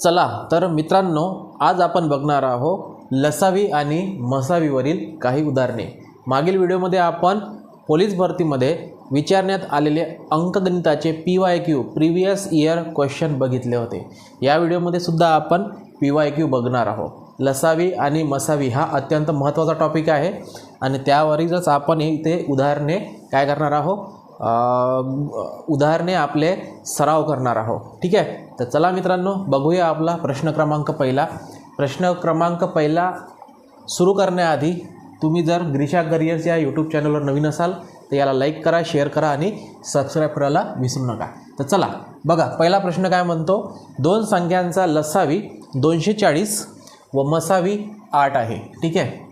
चला तर मित्रांनो आज आपण बघणार आहोत लसावी आणि मसावीवरील काही उदाहरणे. मागील व्हिडिओमध्ये आपण पोलीस भरतीमध्ये विचारण्यात आलेले अंकगणिताचे P Y Q previous year question बघितले होते. या व्हिडिओमध्ये सुद्धा आपण पी वाय क्यू बघणार आहोत. लसावी आणि मसावी हा अत्यंत महत्त्वाचा टॉपिक आहे आणि त्यावरीलच आपण इथे उदाहरणे काय करणार आहोत उदाहरणे आपले सराव करणार आहोत. ठीक आहे? तर चला मित्रांनो बघूया आपला प्रश्न क्रमांक पहिला. प्रश्न क्रमांक पहिला सुरू करण्याआधी तुम्ही जर ग्रीशा करिअर्स या यूट्यूब चॅनलवर नवीन असाल तर याला लाईक करा शेअर करा आणि सबस्क्राईब करायला विसरू नका. तर चला बघा पहिला प्रश्न काय म्हणतो? दोन संख्यांचा लसावी दोनशे चाळीस व मसावी आठ आहे. ठीक आहे?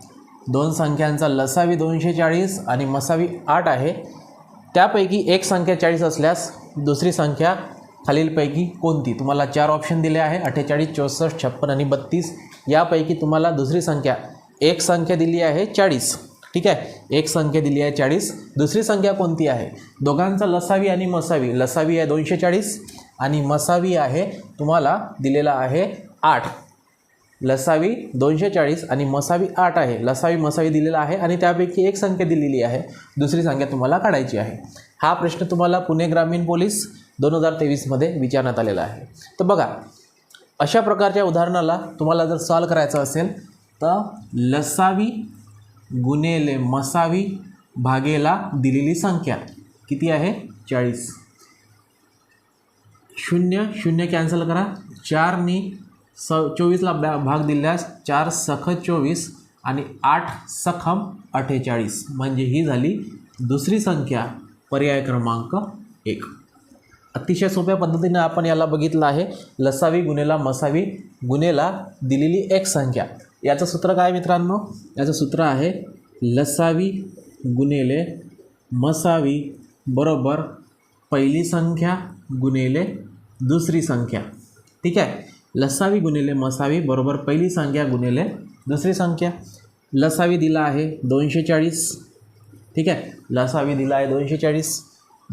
दोन संख्यांचा लसावी दोनशे चाळीस आणि मसावी आठ आहे. त्यापैकी एक संख्या चाळीस असल्यास दुसरी संख्या खालीलपैकी कोणती? तुम्हाला चार ऑप्शन दिले आहे अठ्ठेचाळीस चौसष्ट छप्पन आणि बत्तीस. यापैकी तुम्हाला दुसरी संख्या एक संख्या दिली आहे चाळीस. ठीक आहे? एक संख्या दिली आहे चाळीस. दुसरी संख्या कोणती आहे? दोघांचा लसावी आणि मसावी. लसावी आहे दोनशे चाळीस आणि मसावी आहे तुम्हाला दिलेला आहे आठ. लसावी दोनशे चाळीस आणि मसावी आठ आहे. लसावी मसावी दिलेला आहे आणि त्यापैकी एक संख्या दिलेली आहे. दुसरी संख्या तुम्हाला काढायची आहे. हा प्रश्न तुम्हाला पुणे ग्रामीण पोलीस दोन हजार तेवीसमध्ये विचारण्यात आलेला आहे. तर बघा अशा प्रकारच्या उदाहरणाला तुम्हाला जर सॉल्व करायचं असेल तर लसावी गुणेले मसावी भागेला दिलेली संख्या किती आहे? चाळीस. शून्य शून्य कॅन्सल करा. चारनी स चोवीसला ब्या भाग दिल्यास चार सख चोवीस आणि आठ सखम अठ्ठेचाळीस. म्हणजे ही झाली दुसरी संख्या पर्याय क्रमांक एक. अतिशय सोप्या पद्धतीने आपण याला बघितलं आहे. लसावी गुन्हेला मसावी गुन्हेला दिलेली एक संख्या. याचं सूत्र काय मित्रांनो? याचं सूत्र आहे लसावी गुन्हेले मसावी बरोबर पहिली संख्या गुन्हेले दुसरी संख्या. ठीक आहे? लसावी गुणिले मसावी बरोबर पहिली संख्या गुणिले दुसरी संख्या. लसावी दिला आहे दोनशे चाळीस. ठीक आहे? लसावी दिला आहे दोनशे चाळीस.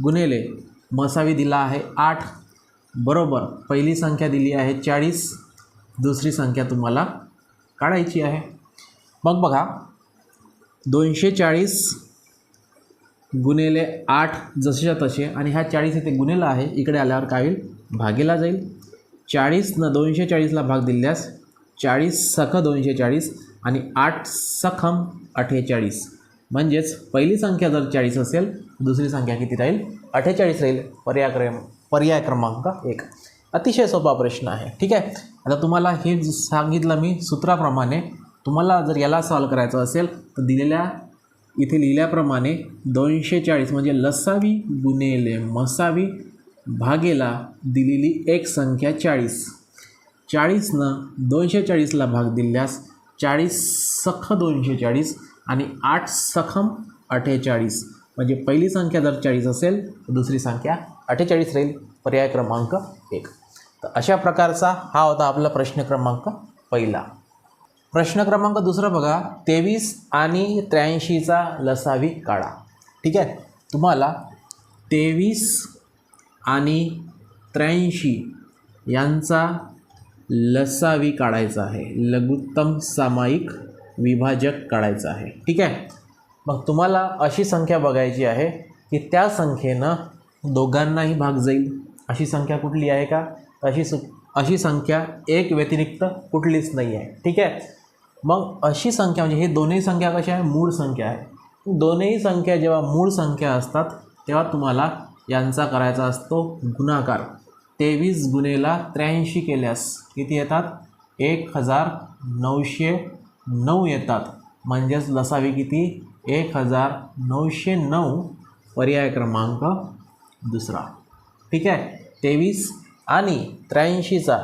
गुणिले मसावी दिला आहे आठ. बरोबर पहिली संख्या दिली आहे चाळीस. दुसरी संख्या तुम्हाला काढायची आहे. मग बघा दोनशे चाळीस गुणिले आठ जसेच्या तसे आणि ह्या चाळीस इथे गुन्हेला आहे इकडे आल्यावर काय होईल? भागेला जाईल. चाळीसनं दोनशे चाळीसला भाग दिल्यास चाळीस सख दोनशे चाळीस आणि आठ सखम अठ्ठेचाळीस. म्हणजेच पहिली संख्या जर चाळीस असेल दुसरी संख्या किती राहील? अठ्ठेचाळीस राहील. पर्याय क्रम पर्याय क्रमांक एक. अतिशय सोपा प्रश्न आहे. ठीक आहे? आता तुम्हाला हे सांगितलं मी सूत्राप्रमाणे. तुम्हाला जर याला सॉल्व करायचं असेल तर दिलेल्या इथे लिहिल्याप्रमाणे दोनशे चाळीस म्हणजे लसावी गुणेले मसावी भागेला दिलेली एक संख्या चाळीस. चाळीसनं दोनशे चाळीसला भाग दिल्यास चाळीस सख दोनशे चाळीस आणि आठ सखम अठ्ठेचाळीस. म्हणजे पहिली संख्या जर चाळीस असेल तर दुसरी संख्या अठ्ठेचाळीस राहील. पर्याय क्रमांक एक. तर अशा प्रकारचा हा होता आपला प्रश्न क्रमांक पहिला. प्रश्न क्रमांक दुसरा बघा. तेवीस आणि त्र्याऐंशीचा लसावी काढा. ठीक आहे? तुम्हाला तेवीस आणि त्र्याऐंशी यांचा लसावी काढायचा आहे. लघुत्तम सामायिक विभाजक काढायचा आहे. ठीक आहे? मग तुम्हाला अशी संख्या बघायची आहे की त्या संख्येनं दोघांनाही भाग जाईल. अशी संख्या कुठली आहे का? अशी सु अशी संख्या एक व्यतिरिक्त कुठलीच नाही आहे. ठीक आहे? मग अशी संख्या म्हणजे हे दोन्ही संख्या कशा आहे? मूळ संख्या आहे. दोन्ही संख्या जेव्हा मूळ संख्या असतात तेव्हा तुम्हाला यांचा करायचा असतो गुणाकार. तेवीस गुणेला त्र्याऐंशी केल्यास किती येतात? एक हजार नऊशे नऊ येतात. म्हणजेच लसावी किती? एक हजार नऊशे नऊ. पर्याय क्रमांक दुसरा. ठीक आहे? तेवीस आणि त्र्याऐंशीचा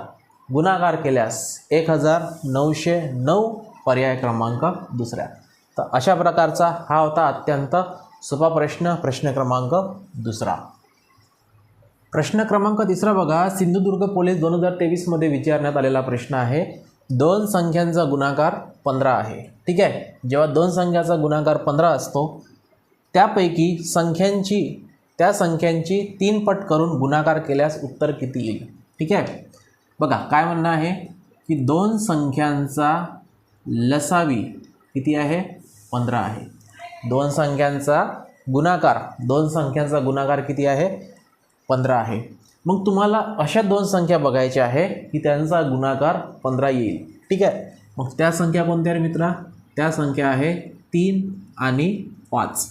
गुणाकार केल्यास एक हजार नऊशे नऊ पर्याय क्रमांक दुसऱ्या. तर अशा प्रकारचा हा होता अत्यंत सोपा प्रश्न प्रश्न क्रमांक दुसरा. प्रश्न क्रमांक तिसरा बघा सिंधुदुर्ग पोलीस दोन हजार तेवीसमध्ये विचारण्यात आलेला प्रश्न आहे दोन संख्यांचा गुणाकार पंधरा आहे. ठीक आहे? जेव्हा दोन संख्याचा गुणाकार पंधरा असतो त्यापैकी संख्यांची त्या संख्यांची तीन पट करून गुणाकार केल्यास उत्तर किती येईल? ठीक आहे? बघा काय म्हणणं आहे? की दोन संख्यांचा लसावी किती आहे? पंधरा आहे. दोन संख्यांचा गुणाकार दोन संख्यांचा गुणाकार किती आहे? पंधरा आहे. मग तुम्हाला अशा दोन संख्या बघायच्या आहे की त्यांचा गुणाकार पंधरा येईल. ठीक आहे? मग त्या संख्या कोणत्या रे मित्रा? त्या संख्या आहे तीन आणि पाच.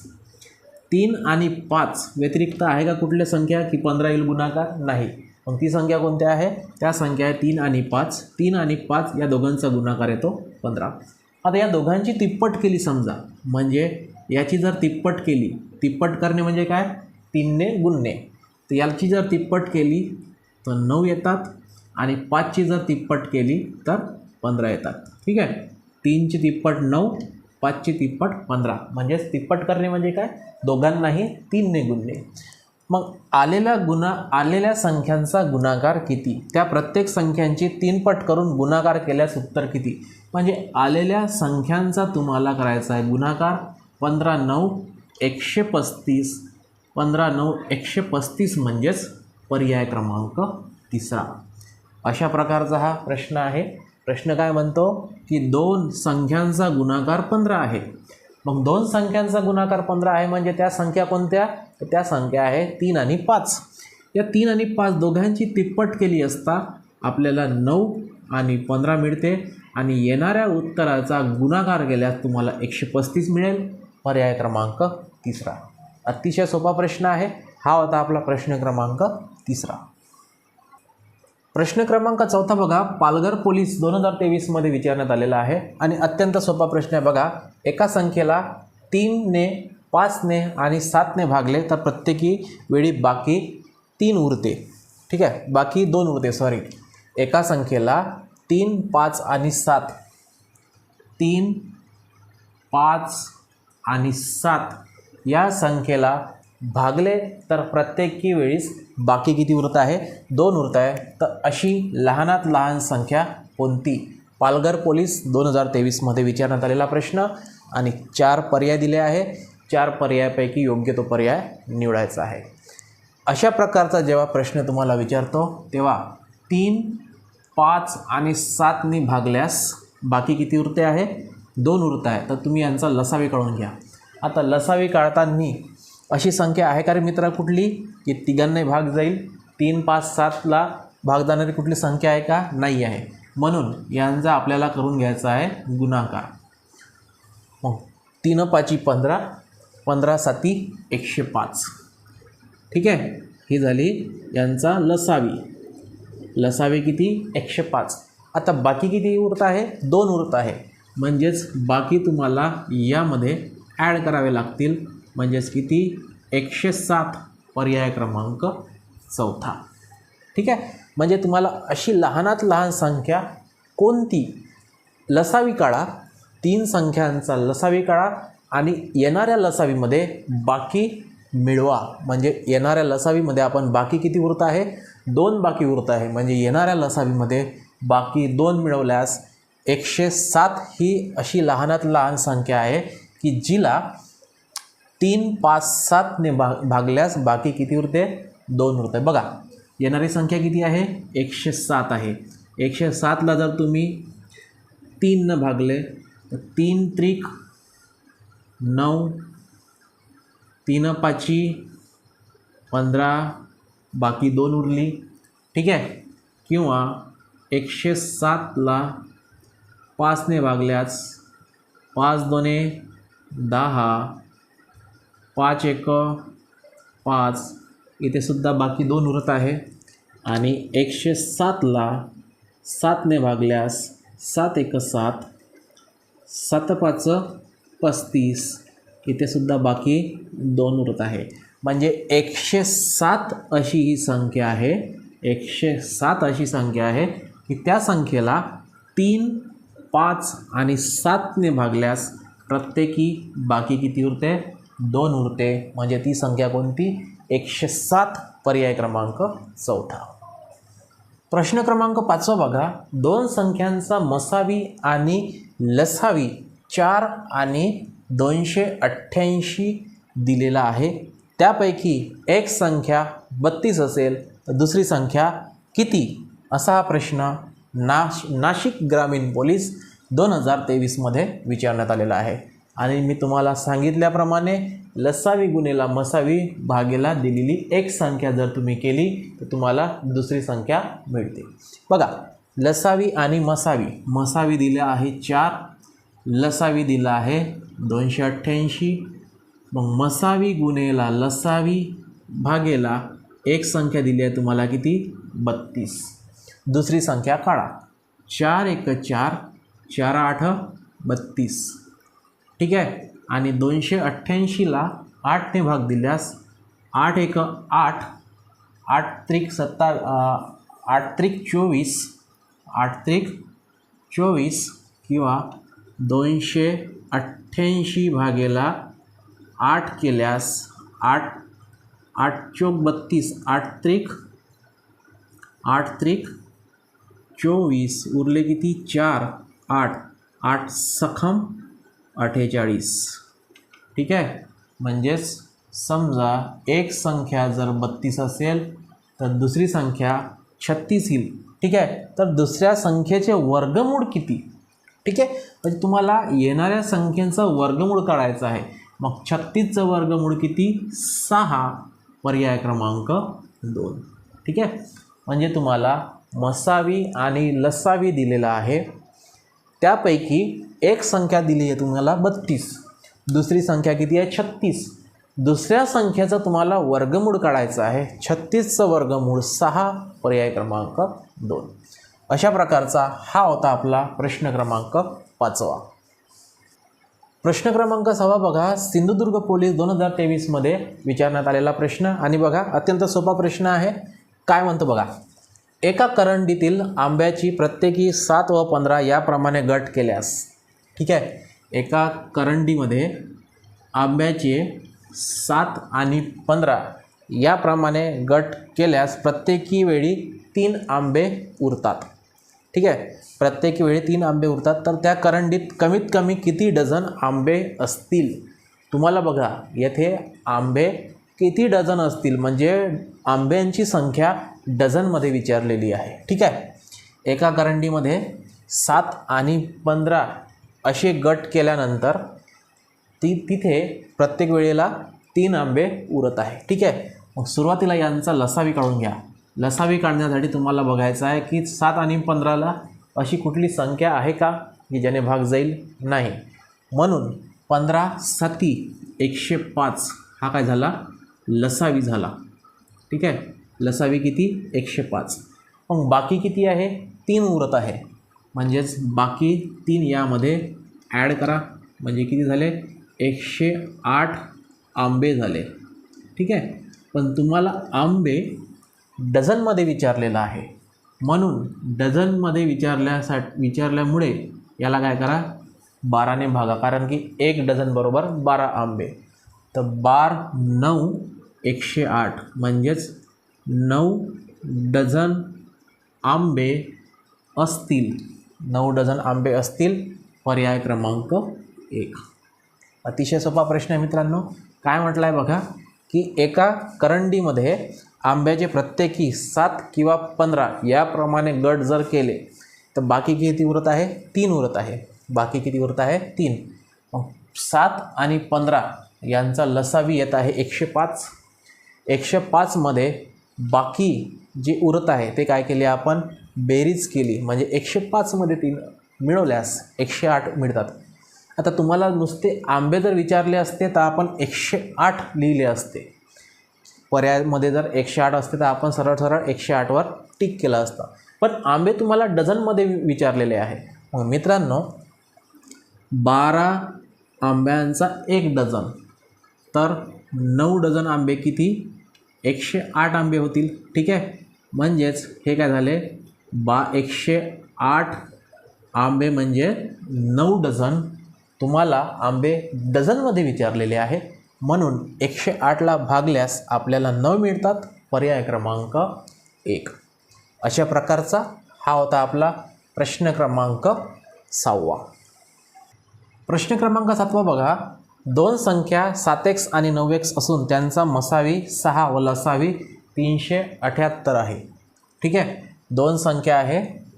तीन आणि पाच व्यतिरिक्त आहे का कुठल्या संख्या की पंधरा येईल गुणाकार? नाही. मग ती संख्या कोणत्या आहे? त्या संख्या आहे तीन आणि पाच. तीन आणि पाच या दोघांचा गुणाकार येतो पंधरा. आता या दोघांची तिप्पट केली समजा. म्हणजे याची जर तिप्पट केली तिप्पट करणे म्हणजे काय? तीनने गुणणे. तर याची जर तिप्पट केली तर नऊ येतात आणि पाचची जर तिप्पट केली तर पंधरा येतात. ठीक आहे? तीनची तिप्पट नऊ पाचची तिप्पट पंधरा. म्हणजेच तिप्पट करणे म्हणजे काय? दोघांनाही तीनने गुणणे. मग आलेल्या गुणा आलेल्या संख्यांचा गुणाकार किती? त्या प्रत्येक संख्यांची तीनपट करून गुणाकार केल्यास उत्तर किती? म्हणजे आलेल्या संख्यांचा तुम्हाला करायचा आहे गुणाकार पंधरा नऊ एकशे पस्तीस. पंधरा नऊ एकशे पस्तीस म्हणजेच पर्याय क्रमांक तिसरा. अशा प्रकारचा हा प्रश्न आहे. प्रश्न काय म्हणतो? की दोन संख्यांचा गुणाकार पंधरा आहे. मग दोन संख्यांचा गुणाकार पंधरा आहे म्हणजे त्या संख्या कोणत्या? त्या संख्या आहे तीन आणि पाच. या तीन आणि पाच दोघांची तिप्पट केली असता आपल्याला नऊ आणि पंधरा मिळते आणि येणाऱ्या उत्तराचा गुणाकार केल्यास तुम्हाला एकशे पस्तीस मिळेल. पर्याय क्रमांक तिसरा. अतिशय सोपा प्रश्न आहे. हा होता आपला प्रश्न क्रमांक तिसरा. प्रश्न क्रमांक चौथा बघा पालघर पोलीस दोन हजार तेवीसमध्ये विचारण्यात आलेला आहे. आणि अत्यंत सोपा प्रश्न आहे बघा एका संख्येला तीनने पाचने आणि सातने भागले तर प्रत्येकी वेळी बाकी तीन उरते. ठीक आहे? बाकी दोन उरते सॉरी एका संख्येला तीन पाच आणि सात. तीन पाच आणि सात. या संख्येला भागले तर प्रत्येकी वेळीस बाकी किती उरत आहे? दोन उरत आहे. तर अशी लहानात लहान संख्या कोणती? पालघर पोलीस दोन हजार तेवीसमध्ये विचारण्यात आलेला प्रश्न. आणि चार पर्याय दिले आहे. चार पर्यायापैकी योग्य तो पर्याय निवडायचा आहे. अशा प्रकारचा जेव्हा प्रश्न तुम्हाला विचारतो तेव्हा तीन पाच आणि सातनी भागल्यास बाकी किती उरते आहे? दोन उरत आहे तर तुम्ही यांचा लसावी काढून घ्या. आता लसावी काढताना अशी संख्या आहे का रे मित्रा कुठली? की तिघांनाही भाग जाईल. तीन पाच सातला भाग जाणारी कुठली संख्या आहे का? नाही आहे. म्हणून यांचा आपल्याला करून घ्यायचा आहे गुणाकार. मग तीन पाची पंधरा पंधरा साती एकशे पाच. ठीक आहे? ही झाली यांचा लसावी. लसावी किती? एकशे पाच. आता बाकी किती उरत आहे? दोन उरत आहे. म्हणजेच बाकी तुम्हाला यामध्ये ॲड करावे लागतील. म्हणजेच किती? एकशे सात पर्याय क्रमांक चौथा. ठीक आहे? म्हणजे तुम्हाला अशी लहानात लहान संख्या कोणती? लसावी काढा तीन संख्यांचा लसावी काढा आणि येणाऱ्या लसावीमध्ये बाकी मिळवा. म्हणजे येणाऱ्या लसावीमध्ये आपण बाकी किती उरत आहे? दोन बाकी उरत आहे. म्हणजे येणाऱ्या लसावीमध्ये बाकी दोन मिळवल्यास एकशे सात ही अशी लहानात लहान संख्या आहे की जिला तीन पाच सातने भाग भागल्यास बाकी किती उरते? दोन उरते. बघा येणारी संख्या किती आहे? एकशे सात आहे. एकशे सातला जर तुम्ही तीननं भागले तर तीन त्रिक नऊ तीन पाची पंधरा बाकी दोन उरली. ठीक आहे? किंवा एकशे सातला पाचने भागल्यास पाच दोने दहा पाच एक पाच. इथे सुद्धा बाकी दोन उरत आहे. आणि एकशे सातला सातने भागल्यास सात एक सात सात पाच पस्तीस. इथे सुद्धा बाकी दोन उरत आहे. म्हणजे एकशे सात अशी ही संख्या आहे. एकशे सात अशी संख्या आहे की त्या संख्येला तीन पाच आणि सातने भागल्यास प्रत्येकी बाकी किती उरते? दोन उरते. म्हणजे ती संख्या कोणती? एकशे सात पर्याय क्रमांक चौथा. प्रश्न क्रमांक पाचवा बघा. दोन संख्यांचा मसावी आणि लसावी चार आणि दोनशे अठ्ठ्याऐंशी दिलेला आहे. त्यापैकी एक संख्या बत्तीस असेल. तर दुसरी संख्या किती? असा हा प्रश्न. नाश नाशिक ग्रामीण पोलीस दोन हजार तेवीसमध्ये विचारण्यात आलेला आहे. आणि मी तुम्हाला सांगितल्याप्रमाणे लसावी गुन्हेला मसावी भागेला दिलेली एक संख्या जर तुम्ही केली तर तुम्हाला दुसरी संख्या मिळते. बघा लसावी आणि मसावी. मसावी दिलं आहे चार लसावी दिला आहे दोनशे अठ्ठ्याऐंशी. मग मसावी गुन्हेला लसावी भागेला एक संख्या दिली आहे तुम्हाला किती? बत्तीस. दुसरी संख्या काढा. चार एक चार चार आठ बत्तीस. ठीक आहे? आणि दोनशे अठ्ठ्याऐंशीला आठने भाग दिल्यास आठ एक आठ आठ त्रिक सत्ता आठ त्रिक चोवीस आठ त्रिक चोवीस किंवा दोनशे अठ्ठ्याऐंशी भागेला आठ केल्यास आठ आठ चोक बत्तीस आठ त्रिक आठ त्रिक चोवीस उरले किती? चार आठ आठ सखम अठ्ठेचाळीस. ठीक आहे? म्हणजेच समजा एक संख्या जर बत्तीस असेल तर दुसरी संख्या छत्तीस येईल. ठीक आहे? तर दुसऱ्या संख्येचे वर्गमूळ किती? ठीक आहे? म्हणजे तुम्हाला येणाऱ्या संख्येचं वर्गमूळ काढायचं आहे. मग छत्तीसचं वर्गमूळ किती? सहा. पर्याय क्रमांक दोन. ठीक आहे? म्हणजे तुम्हाला मसावी आणि लसावी दिलेला आहे. त्यापैकी एक संख्या दिली आहे तुम्हाला बत्तीस. दुसरी संख्या किती आहे? छत्तीस. दुसऱ्या संख्येचं तुम्हाला वर्गमूळ काढायचं आहे. छत्तीसचं वर्गमूळ सहा पर्याय क्रमांक दोन. अशा प्रकारचा हा होता आपला प्रश्न क्रमांक पाचवा. प्रश्न क्रमांक सहा बघा. सिंधुदुर्ग पोलीस दोन हजार तेवीसमध्ये विचारण्यात आलेला प्रश्न. आणि बघा अत्यंत सोपा प्रश्न आहे. काय म्हणतो बघा? एका करंडीतील आंब्याची प्रत्येकी सात व पंधरा याप्रमाणे गट केल्यास ठीक आहे? एका करंडीमध्ये आंब्याचे सात आणि पंधरा याप्रमाणे गट केल्यास प्रत्येकी वेळी तीन आंबे उरतात. ठीक आहे? प्रत्येक वेळी तीन आंबे उरतात. तर त्या करंडीत कमीत कमी किती डझन आंबे असतील? तुम्हाला बघा येथे आंबे किती डझन असतील? म्हणजे आंब्यांची संख्या डझनमध्ये विचारलेली आहे. ठीक आहे? एका करंडीमध्ये सात आणि पंधरा असे गट केल्यानंतर ती तिथे प्रत्येक वेळेला तीन आंबे उरत आहे. ठीक आहे? मग सुरुवातीला यांचा लसावी काढून घ्या. लसावी काढण्यासाठी तुम्हाला बघायचं आहे की सात आणि पंधराला अशी कुठली संख्या आहे का? की ज्याने भाग जाईल? नाही. म्हणून पंधरा सती एकशे पाच हा काय झाला? लसावी झाला. ठीक आहे? लसावी किती? एकशे पाच. मग बाकी किती आहे? तीन उरत आहे. म्हणजेच बाकी तीन यामध्ये ॲड करा. म्हणजे किती झाले? एकशे आठ आंबे झाले. ठीक आहे? पण तुम्हाला आंबे डझनमध्ये विचारलेलं आहे. म्हणून डझनमध्ये विचारल्यासाठी विचारल्यामुळे याला काय करा? बाराने भागा. कारण की एक डझन बरोबर बारा आंबे. तर बार नऊ एकशे आठ. म्हणजेच नऊ डझन आंबे असतील. नऊ डझन आंबे असतील. पर्याय क्रमांक एक. अतिशय सोपा प्रश्न आहे मित्रांनो. काय म्हटलं आहे बघा की एका करंडीमध्ये आंब्याचे प्रत्येकी सात किंवा पंधरा याप्रमाणे गट जर केले तर बाकी किती उरत आहे? तीन उरत आहे. बाकी किती उरत आहे? तीन. मग सात आणि पंधरा यांचा लसावी येत आहे एकशे पाच. एकशे पाचमध्ये बाकी जे उरत आहे ते काय केले आपण? बेरीज केली. म्हणजे एकशे पाचमध्ये तीन मिळवल्यास एकशे आठ मिळतात. आता तुम्हाला नुसते आंबे जर विचारले असते तर आपण एकशे आठ लिहिले असते. पर्यायामध्ये जर एकशे आठ असते तर आपण सरळ सरळ एकशे आठवर टिक केलं असतं. पण आंबे तुम्हाला डझनमध्ये विचारलेले आहे मग मित्रांनो बारा आंब्यांचा एक डझन. तर नऊ डझन आंबे किती? एकशे आठ आंबे होतील ठीक आहे? म्हणजेच हे काय झाले? बा एकशे आठ आंबे म्हणजे नऊ डझन. तुम्हाला आंबे डझनमध्ये विचारलेले आहे म्हणून एकशे आठला भागल्यास आपल्याला नऊ मिळतात. पर्याय क्रमांक एक. अशा प्रकारचा हा होता आपला प्रश्न क्रमांक सहावा. प्रश्न क्रमांक सातवा बघा. दोन संख्या सात एक्स आणि नऊ एक्स असून त्यांचा मसावी सहा व लसावी तीनशे अठ्याहत्तर आहे. ठीक आहे? दोन संख्या आहे.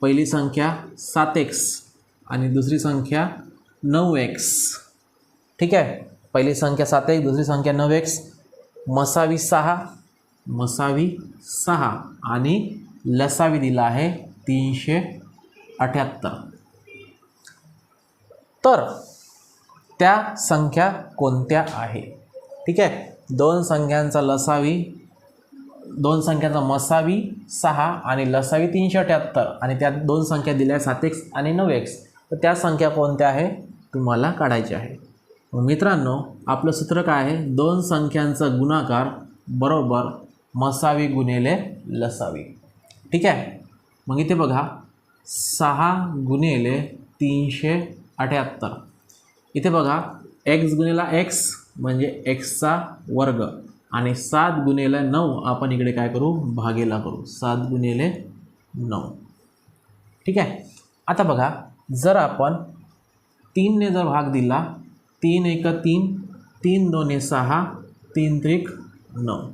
पहिली संख्या सात एक्स आणि दुसरी संख्या नऊ एक्स. ठीक आहे? पहिली संख्या सात एक्स दुसरी संख्या नऊ एक्स मसावी सहा मसावी सहा आणि लसावी दिला आहे तीनशे अठ्याहत्तर. तर त्या संख्या कोणत्या आहे? ठीक आहे? दोन संख्यांचा लसावी दोन संख्यांचा मसावी सहा आणि लसावी तीनशे अठ्याहत्तर. आणि त्या दोन संख्या दिल्या सात एक्स आणि नऊ एक्स. तर त्या संख्या कोणत्या आहे? तुम्हाला काढायची आहे. मग मित्रांनो आपलं सूत्र काय आहे? दोन संख्यांचा गुणाकार बरोबर मसावी गुणिले लसावी. ठीक आहे? मग इथे बघा सहा गुणिले तीनशे अठ्याहत्तर. इथे बघा एक्स गुणिला एक्स म्हणजे एक्सचा वर्ग. आणि सात गुन्हेला नऊ आपण इकडे काय करू? भागेला करू. सात गुणिले नऊ. ठीक आहे? आता बघा जर आपण तीनने जर भाग दिला तीन एक तीन तीन दोन सहा तीन त्रिक नऊ.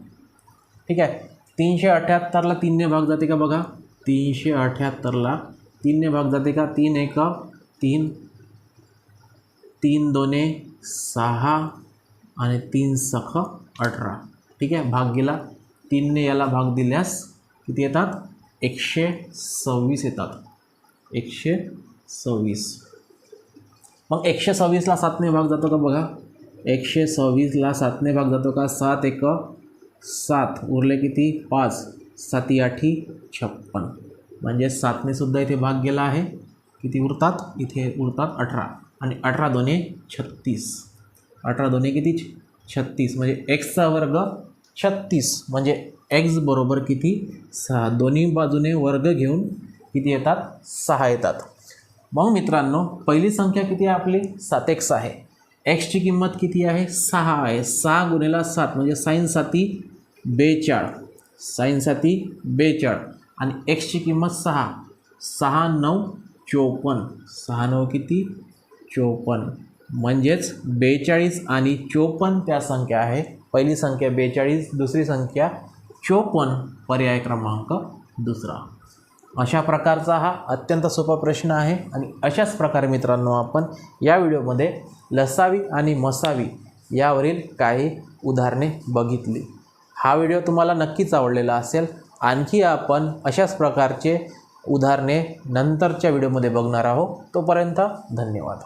ठीक आहे? तीनशे अठ्ठ्याहत्तरला तीनने भाग जाते का बघा? तीनशे अठ्ठ्याहत्तरला तीनने भाग जाते का? तीन एक तीन तीन दोने सहा आणि तीन सख अठरा. ठीक आहे? भाग गेला. तीनने याला भाग दिल्यास किती येतात? एकशे सव्वीस येतात. एकशे सव्वीस. मग एकशे सव्वीसला सातने भाग जातो का बघा? एकशे सव्वीसला सातने भाग जातो का? सात एक सात. उरले किती? पाच. साती आठी छप्पन. म्हणजे सातनेसुद्धा इथे भाग गेला आहे. किती उरतात? इथे उरतात अठरा. आणि अठरा दोन्ही छत्तीस. अठरा दोन्ही किती? छत्तीस. म्हणजे एक्सचा वर्ग छत्तीस. म्हणजे एक्स बरोबर किती? सहा. दोन्ही बाजूने वर्ग घेऊन किती येतात? सहा येतात. मग मित्रांनो पहिली संख्या किती आहे आपली? सात. एक्स आहे. एक्सची किंमत किती आहे? सहा आहे. सहा गुणेला सात. म्हणजे साईन साती बेचाळ. साईन साती बेचाळ. आणि एक्सची किंमत सहा. सहा नऊ चोपन्न. सहा नऊ किती? चोपन्न. म्हणजेच बेचाळीस आणि चोपन्न त्या संख्या आहे. पहिली संख्या बेचाळीस दुसरी संख्या चोपन्न पर्याय क्रमांक दुसरा. अशा प्रकारचा हा अत्यंत सोपा प्रश्न आहे आणि अशाच प्रकारे मित्रांनो आपण या व्हिडिओमध्ये लसावी आणि मसावी यावरील काही उदाहरणे बघितली. हा व्हिडिओ तुम्हाला नक्कीच आवडलेला असेल. आणखी आपण अशाच प्रकारचे उदाहरणे नंतरच्या व्हिडिओमध्ये बघणार आहोत. तोपर्यंत धन्यवाद.